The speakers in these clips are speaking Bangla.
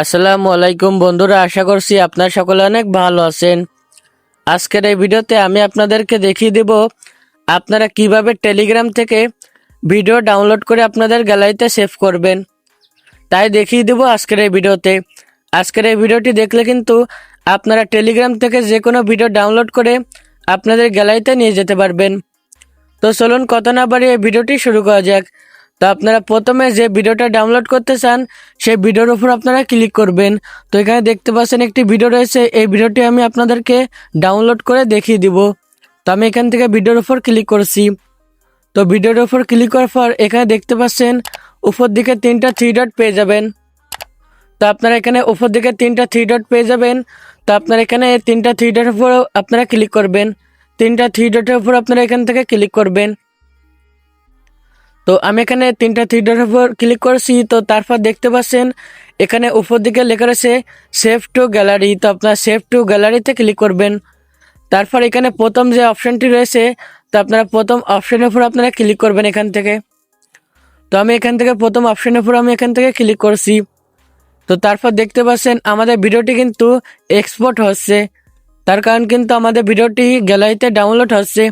আসসালামু আলাইকুম বন্ধুরা, আশা করছি আপনার সকলে অনেক ভালো আছেন। আজকের এই ভিডিওতে আমি আপনাদেরকে দেখিয়ে দেব, আপনারা কীভাবে টেলিগ্রাম থেকে ভিডিও ডাউনলোড করে আপনাদের গ্যালারিতে সেভ করবেন। তাই দেখিয়ে দেব আজকের এই ভিডিওতে। আজকের এই ভিডিওটি দেখলে কিন্তু আপনারা টেলিগ্রাম থেকে যে কোনো ভিডিও ডাউনলোড করে আপনাদের গ্যালারিতে নিয়ে যেতে পারবেন। তো চলুন কত না বাড়িয়ে এই ভিডিওটি শুরু করা যাক। তো আপনারা প্রথমে যে ভিডিওটা ডাউনলোড করতে চান, সেই ভিডিওর উপর আপনারা ক্লিক করবেন। তো এখানে দেখতে পাচ্ছেন একটি ভিডিও রয়েছে, এই ভিডিওটি আমি আপনাদেরকে ডাউনলোড করে দেখিয়ে দিব। তো আমি এখান থেকে ভিডিওর উপর ক্লিক করছি। তো ভিডিওর উপর ক্লিক করার পর এখানে দেখতে পাচ্ছেন, উপর দিকে তিনটা থ্রি ডট পেয়ে যাবেন। তো আপনারা এখানে উপর দিকে তিনটা থ্রি ডট পেয়ে যাবেন। তো আপনারা এখানে তিনটা থ্রি ডটের উপর আপনারা ক্লিক করবেন। তিনটা থ্রি ডটের উপর আপনারা এখান থেকে ক্লিক করবেন। তো আমি এখানে তিনটা থ্রি ডটের উপর ক্লিক করছি, তো তারপর দেখতে পাচ্ছেন, এখানে উপর দিকে লেখা রয়েছে, সেভ টু গ্যালারি, তো আপনার সেভ টু গ্যালারিতে ক্লিক করবেন। তারপর এখানে প্রথম যে অপশানটি রয়েছে, তো আপনারা প্রথম অপশানের উপর আপনারা ক্লিক করবেন এখান থেকে। তো আমি এখান থেকে প্রথম অপশানের উপর আমি এখান থেকে ক্লিক করছি। তো তারপর দেখতে পাচ্ছেন, আমাদের ভিডিওটি কিন্তু এক্সপোর্ট হচ্ছে। তার কারণ কিন্তু আমাদের ভিডিওটি গ্যালারিতে ডাউনলোড হচ্ছে।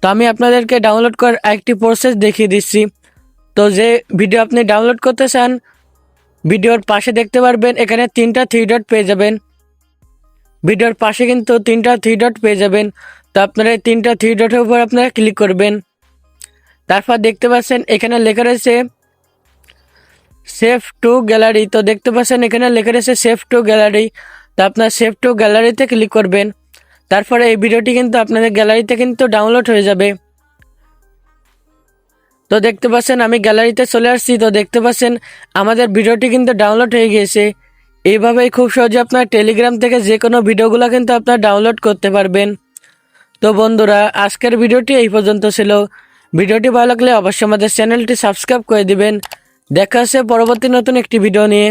তো আমি আপনাদেরকে ডাউনলোড করার একটি প্রসেস দেখিয়ে দিচ্ছি। তো যে ভিডিও আপনি ডাউনলোড করতে চান ভিডিওর পাশে দেখতে পারবেন, এখানে তিনটা থ্রি ডট পেয়ে যাবেন। ভিডিওর পাশে কিন্তু তিনটা থ্রি ডট পেয়ে যাবেন। তো আপনারা এই তিনটা থ্রি ডটের উপর আপনারা ক্লিক করবেন। তারপর দেখতে পাচ্ছেন, এখানে লেখা রয়েছে সেভ টু গ্যালারি তো দেখতে পাচ্ছেন, এখানে লেখা রয়েছে সেভ টু গ্যালারি তো আপনার সেভ টু গ্যালারিতে ক্লিক করবেন। তারপরে এই ভিডিওটি কিন্তু আপনাদের গ্যালারিতে কিন্তু ডাউনলোড হয়ে যাবে। তো দেখতে পাচ্ছেন, আমি গ্যালারিতে চলে আসছি। তো দেখতে পাচ্ছেন, আমাদের ভিডিওটি কিন্তু ডাউনলোড হয়ে গিয়েছে। এইভাবেই খুব সহজে আপনার টেলিগ্রাম থেকে যে কোনো ভিডিওগুলো কিন্তু আপনার ডাউনলোড করতে পারবেন। তো বন্ধুরা, আজকের ভিডিওটি এই পর্যন্ত ছিল। ভিডিওটি ভালো লাগলে অবশ্যই আমাদের চ্যানেলটি সাবস্ক্রাইব করে দিবেন। দেখা হচ্ছে পরবর্তী নতুন একটি ভিডিও নিয়ে।